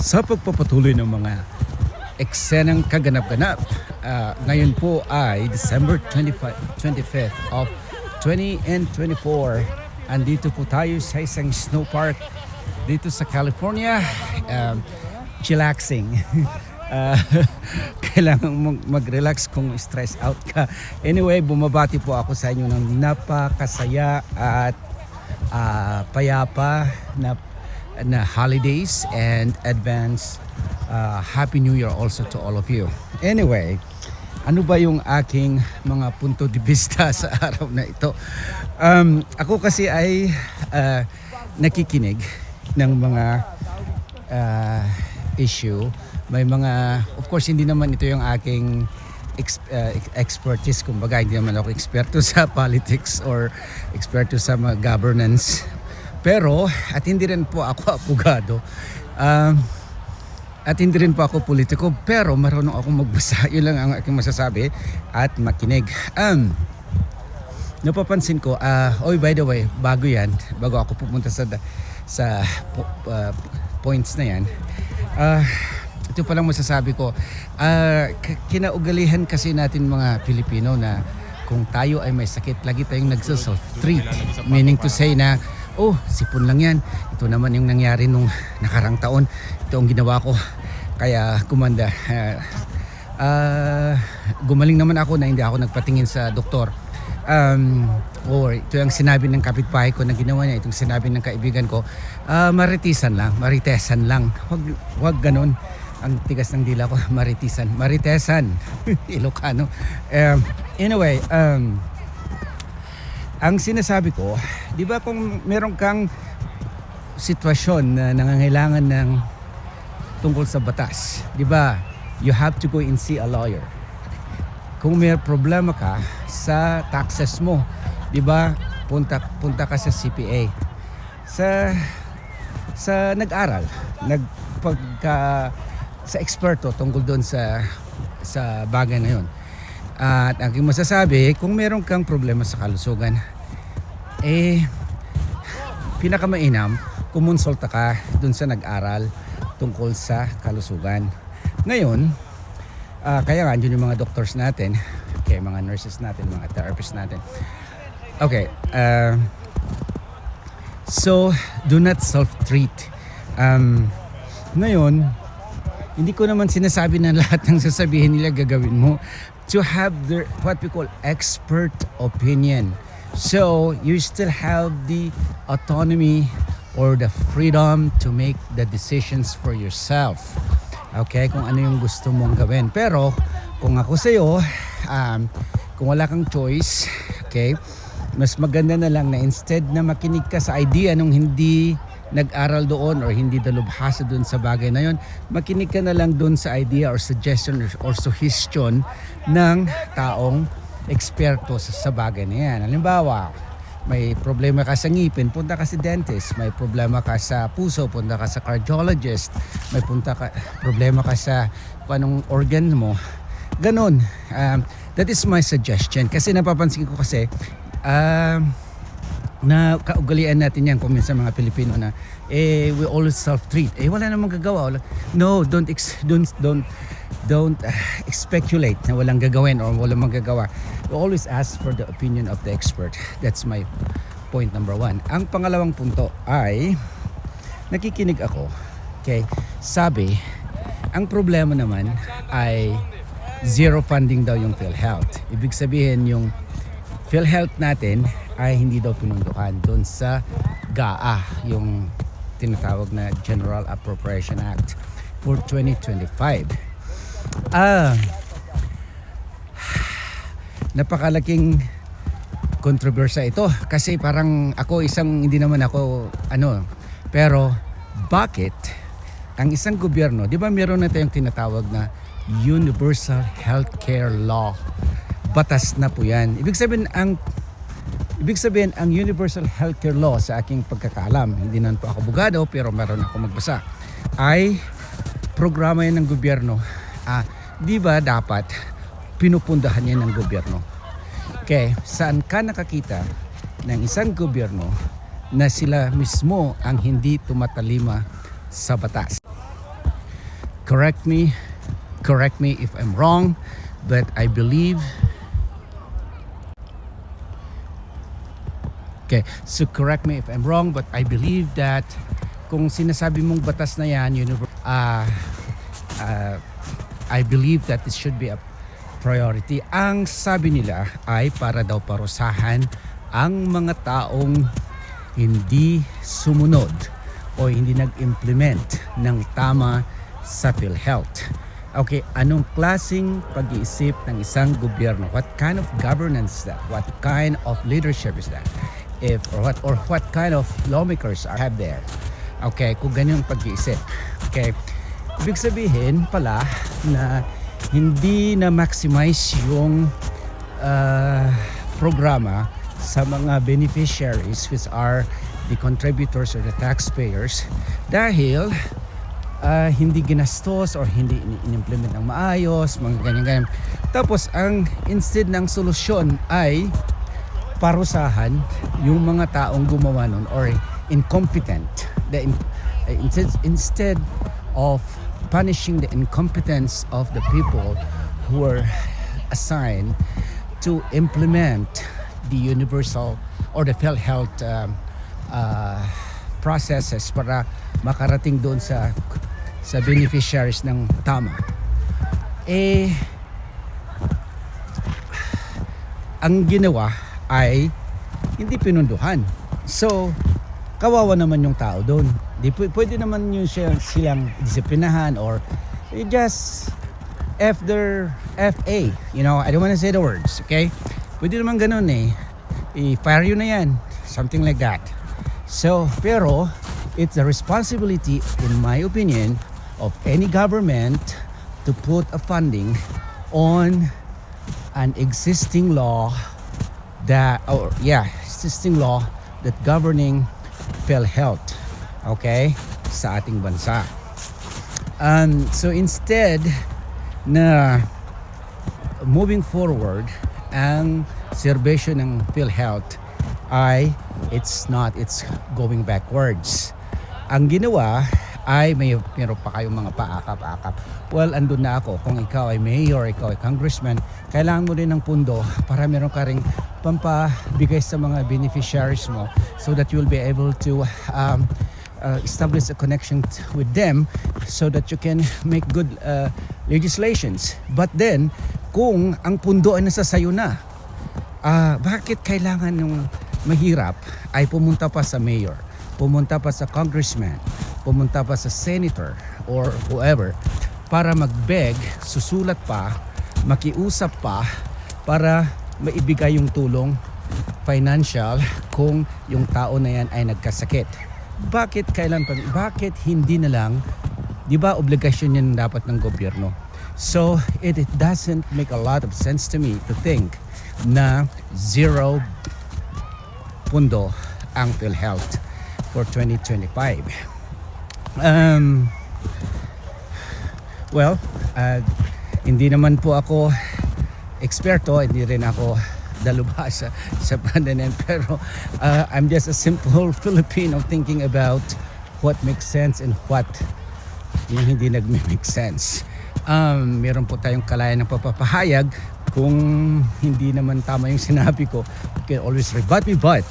sa pagpapatuloy ng mga eksenang kaganap-ganap. Ah, ngayon po ay December 25, 25th of 20 and 24. Andito po tayo sa isang snow park dito sa California. Um, chillaxing. Ah, kailangan mag-relax kung stress out ka. Anyway, bumabati po ako sa inyo ng napakasaya at ah, payapa na na holidays and advance uh, Happy New Year also to all of you. Anyway, ano ba yung aking mga punto de vista sa araw na ito? Um, ako kasi ay uh, nakikinig ng mga uh, issue. May mga, of course, hindi naman ito yung aking ex- uh, expertise. Kumbaga, hindi naman ako eksperto sa politics or eksperto sa mga governance. Pero, at hindi rin po ako abogado. Um, at hindi rin po ako politiko. Pero marunong ako magbasa. Yun lang ang aking masasabi. At makinig. Um, napapansin ko, ah, oy by the way, bago yan, bago ako pupunta sa sa ah, points na yan, ah, ito pa lang masasabi ko, k- kinaugalihan kasi natin mga Pilipino na kung tayo ay may sakit, lagi tayong nagsaself-treat. Meaning to say na, oh, sipon lang yan. Ito naman yung nangyari nung nakarang taon. Ito ang ginawa ko. Kaya kumanda. ah, gumaling naman ako na hindi ako nagpatingin sa doktor. Um, or ito yung sinabi ng kapitbahay ko na ginawa niya, itong sinabi ng kaibigan ko, ah, maritisan lang, maritesan lang. Wag, wag ganun. Ang tigas ng dila ko, maritisan. Maritesan. Ilocano. Um, anyway, um, ang sinasabi ko, di ba kung meron kang sitwasyon na nangangailangan ng tungkol sa batas, di ba? You have to go and see a lawyer. Kung may problema ka sa taxes mo, di ba? Punta punta ka sa CPA. Sa sa nag-aral, nagpagka sa eksperto tungkol doon sa sa bagay na 'yon. At aking masasabi, kung meron kang problema sa kalusugan, eh pinakamainam, kumonsulta ka dun sa nag-aral tungkol sa kalusugan. Ngayon, ah, kaya nga andyan yung mga doctors natin, okay, mga nurses natin, mga therapists natin. Okay, ah, so do not self-treat. Um, ngayon, hindi ko naman sinasabi na lahat ng sasabihin nila gagawin mo to have their what we call expert opinion. So you still have the autonomy or the freedom to make the decisions for yourself. Okay, kung ano yung gusto mong gawin. Pero kung ako sa'yo, um, kung wala kang choice, okay, mas maganda na lang na instead na makinig ka sa idea nung hindi nag-aral doon or hindi dalubhasa doon sa bagay na yon, makinig ka na lang doon sa idea or suggestion or, or suggestion ng taong eksperto sa, sa bagay na yan. Halimbawa, may problema ka sa ngipin, punta ka sa dentist. May problema ka sa puso, punta ka sa cardiologist. May punta ka, problema ka sa kung anong organ mo. Ganon. Um, that is my suggestion. Kasi napapansin ko kasi, um, na kaugalian natin yan kung minsan mga Pilipino na eh we always self-treat. Eh wala namang gagawa. Wala. no don't ex, don't don't don't uh, speculate na walang gagawin or walang magagawa we always ask for the opinion of the expert. That's my point number one. Ang pangalawang punto ay nakikinig ako. Okay? Sabi ang problema naman ay zero funding daw yung PhilHealth. Ibig sabihin yung PhilHealth natin ay hindi daw pinundukan doon sa GAA, yung tinatawag na General Appropriation Act for 2025. Ah, napakalaking kontrobersya ito kasi parang ako isang hindi naman ako ano pero bakit ang isang gobyerno, di ba meron na tayong tinatawag na Universal Healthcare Law. Batas na po yan. Ibig sabihin, ang Ibig sabihin, ang Universal Healthcare Law sa aking pagkakaalam, hindi naman po ako abogado pero meron ako magbasa, ay programa yan ng gobyerno. Ah, di ba dapat pinupundahan yan ng gobyerno? Okay, saan ka nakakita ng isang gobyerno na sila mismo ang hindi tumatalima sa batas? correct me, correct me if I'm wrong, but I believe Okay, so correct me if I'm wrong, but I believe that kung sinasabi mong batas na yan, ah, ah, I believe that this should be a priority. Ang sabi nila ay para daw parusahan ang mga taong hindi sumunod o hindi nag-implement ng tama sa PhilHealth. Okay, anong klasing pag-iisip ng isang gobyerno? What kind of governance that? What kind of leadership is that? If or what or what kind of lawmakers are have there? Okay, kung ganyan pag-iisip. Okay. Ibig sabihin pala na hindi na maximize yung uh, programa sa mga beneficiaries which are the contributors or the taxpayers dahil ah, hindi ginastos or hindi in- in-implement ng maayos, mga ganyan-ganyan. Tapos ang instead ng solusyon ay parusahan yung mga taong gumawa nun or incompetent. The, eh, instead, instead of punishing the incompetence of the people who were assigned to implement the universal or the PhilHealth um, uh, processes para makarating doon sa sa beneficiaries ng tama. Eh, ang ginawa ay hindi pinunduhan. So, kawawa naman yung tao doon. Di, pw- pwede naman yung silang disiplinahan or eh, just F their FA. You know, I don't want to say the words, okay? Pwede naman ganun eh. I-fire you na yan. Something like that. So, pero, it's a responsibility, in my opinion, of any government to put a funding on an existing law that or yeah existing law that governing PhilHealth okay sa ating bansa um, so instead na moving forward ang serbesyo ng PhilHealth ay it's not it's going backwards ang ginawa ay may meron pa kayong mga paakap-akap. Well, andun na ako. Kung ikaw ay mayor, ikaw ay congressman, kailangan mo rin ng pundo para meron ka ring pampabigay sa mga beneficiaries mo so that you'll be able to um, uh, establish a connection with them so that you can make good uh, legislations. But then, kung ang pundo ay nasa sayo na, Ah, bakit kailangan ng mahirap ay pumunta pa sa mayor, pumunta pa sa congressman, pumunta pa sa senator or whoever para magbeg, susulat pa, makiusap pa para maibigay yung tulong financial kung yung tao na yan ay nagkasakit. Bakit kailan pa? Bakit hindi na lang 'di ba obligasyon yan dapat ng gobyerno? So it, it doesn't make a lot of sense to me to think na zero pundo ang PhilHealth for 2025. Um, well, uh, hindi naman po ako eksperto, hindi rin ako dalubhasa sa pandanan pero uh, I'm just a simple Filipino thinking about what makes sense and what yung hindi nagme-make sense. Um, meron po tayong kalayan ng papapahayag kung hindi naman tama yung sinabi ko, you can always rebut me but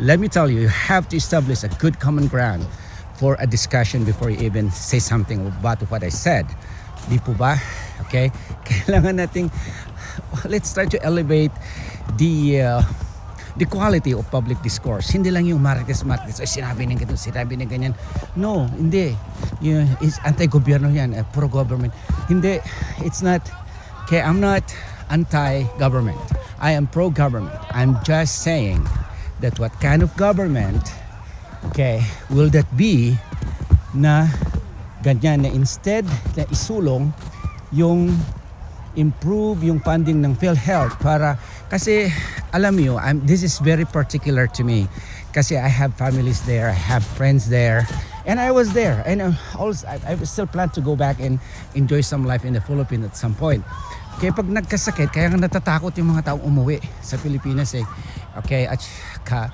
let me tell you, you have to establish a good common ground for a discussion before you even say something about what I said. Di po ba? Okay? Kailangan nating let's try to elevate the uh, the quality of public discourse. Hindi lang yung marites marites ay sinabi ng ganito, sinabi ng ganyan. No, hindi. Yung is anti-gobyerno yan, eh, pro-government. Hindi, it's not Okay, I'm not anti-government. I am pro-government. I'm just saying that what kind of government okay, will that be na ganyan na instead na isulong yung improve yung funding ng PhilHealth para kasi alam niyo I'm this is very particular to me. Kasi I have families there I have friends there and I was there. And uh, also I, I still plan to go back and enjoy some life in the Philippines at some point. Kaya pag nagkasakit kaya natatakot yung mga taong umuwi sa Pilipinas eh. Okay at ka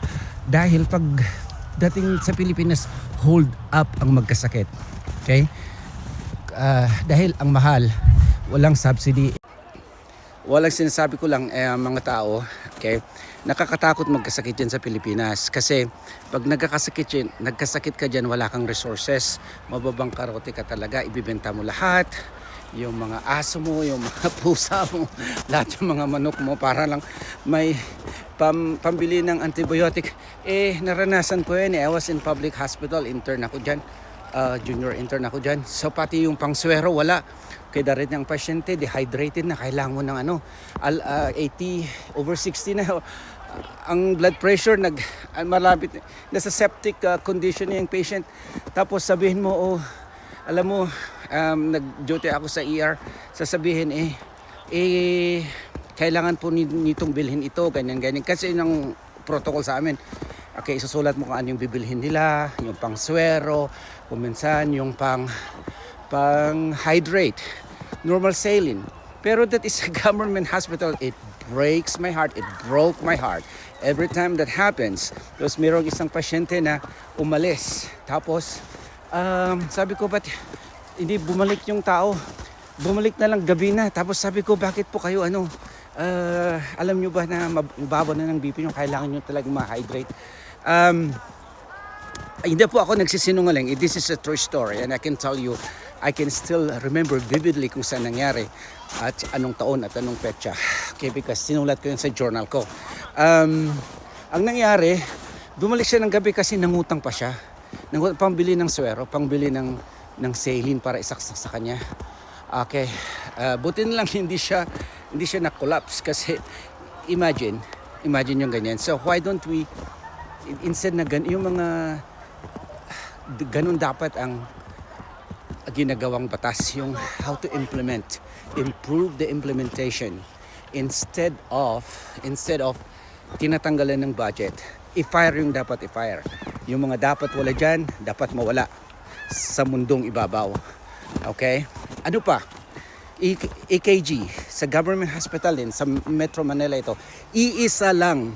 dahil pag dating sa Pilipinas hold up ang magkasakit. Okay? Ah, dahil ang mahal, walang subsidy. Walang sinasabi ko lang eh, mga tao, okay, nakakatakot magkasakit dyan sa Pilipinas kasi pag nagkakasakit, dyan, nagkasakit ka dyan, wala kang resources, mababang karote ka talaga, ibibenta mo lahat, yung mga aso mo, yung mga pusa mo, lahat yung mga manok mo para lang may pam, pambili ng antibiotic. Eh, naranasan ko yan eh. I was in public hospital, intern ako dyan. Uh, junior intern ako dyan. So pati yung pangswero, wala. Kaya rin ng pasyente, dehydrated na, kailangan mo ng ano, al, ah, 80, over 60 na. ang blood pressure nag ah, malapit nasa septic ah, condition yung patient tapos sabihin mo oh alam mo um, nag-duty ako sa ER sasabihin eh eh kailangan po ni- nitong bilhin ito ganyan ganyan kasi yun ang protocol sa amin okay isusulat mo kung ano yung bibilhin nila yung pang swero kung minsan yung pang pang hydrate normal saline. Pero that is a government hospital it breaks my heart it broke my heart. Every time that happens tapos mayroong isang pasyente na umalis. Tapos um, sabi ko ba't hindi bumalik yung tao? Bumalik na lang gabi na. Tapos sabi ko bakit po kayo ano ah, alam nyo ba na mababa na ng BP nyo? Kailangan nyo talagang ma-hydrate um, hindi po ako nagsisinungaling. This is a true story and I can tell you, I can still remember vividly kung saan nangyari at anong taon at anong petsa. Okay, because sinulat ko yun sa journal ko. Um, ang nangyari, bumalik siya ng gabi kasi nangutang pa siya. Nang, pambili ng swero, pangbili ng, ng saline para isaksak sa kanya. Okay, uh, buti na lang hindi siya, hindi siya na-collapse kasi imagine, imagine yung ganyan. So why don't we, instead na gan, yung mga ganun dapat ang ginagawang batas yung how to implement improve the implementation instead of instead of tinatanggalan ng budget. I-fire yung dapat i-fire. Yung mga dapat wala dyan dapat mawala sa mundong ibabaw. Okay? Ano pa? EKG sa government hospital din sa Metro Manila ito iisa lang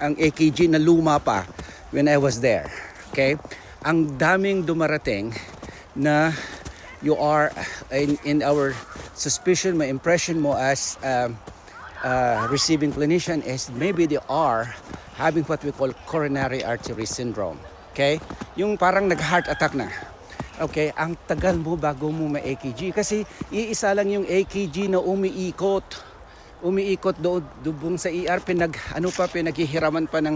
ang EKG na luma pa when I was there okay ang daming dumarating na you are in, in our suspicion, my impression mo as um, uh, receiving clinician is maybe they are having what we call coronary artery syndrome. Okay? Yung parang nag-heart attack na. Okay, ang tagal mo bago mo ma-AKG kasi iisa lang yung AKG na umiikot. Umiikot doon dubong sa ER pinag ano pa pinaghihiraman pa ng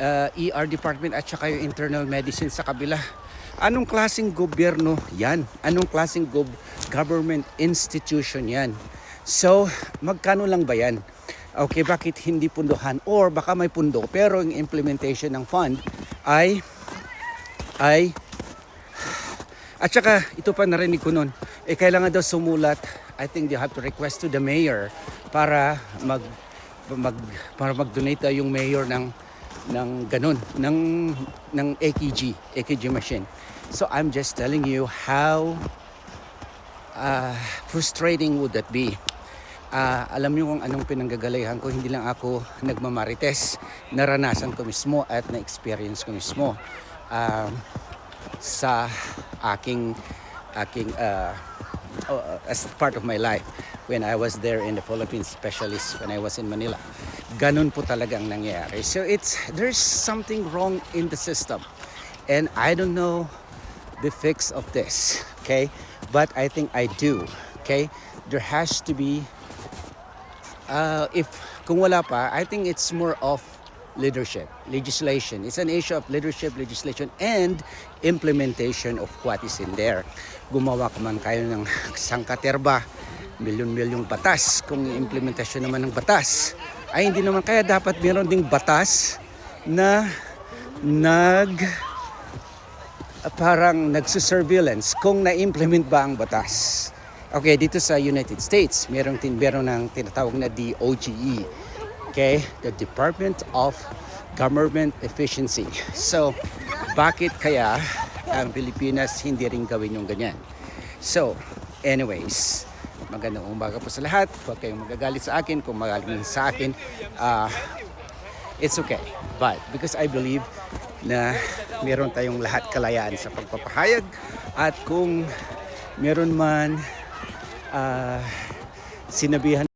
uh, ER department at saka yung internal medicine sa kabila. Anong klaseng gobyerno yan? Anong klaseng gob- government institution yan? So, magkano lang ba yan? Okay, bakit hindi pundohan? Or baka may pundo pero yung implementation ng fund ay ay at saka, ito pa narinig ko nun, eh kailangan daw sumulat, I think they have to request to the mayor para mag, mag para mag-donate yung mayor ng ng ganun, ng ng AKG, AKG machine. So I'm just telling you how uh, frustrating would that be. Ah, alam niyo kung anong pinanggagalayan ko, hindi lang ako nagmamarites. Naranasan ko mismo at na-experience ko mismo ah, sa aking aking uh, uh, as part of my life when I was there in the Philippines, especially when I was in Manila. Ganun po talaga ang nangyayari. So it's there's something wrong in the system. And I don't know the fix of this, okay? But I think I do, okay? There has to be uh, if kung wala pa, I think it's more of leadership, legislation. It's an issue of leadership, legislation, and implementation of what is in there. Gumawa ka man kayo ng sangkaterba, milyon-milyong batas. Kung implementasyon naman ng batas, ay hindi naman kaya dapat meron ding batas na nag parang nagsusurveillance kung na-implement ba ang batas. Okay, dito sa United States, meron tin meron ng tinatawag na DOGE. Okay, the Department of Government Efficiency. So, bakit kaya ang Pilipinas hindi rin gawin yung ganyan? So, anyways, magandang umaga po sa lahat. Huwag kayong magagalit sa akin. Kung magaling sa akin, ah, it's okay. But because I believe na meron tayong lahat kalayaan sa pagpapahayag at kung meron man ah, sinabihan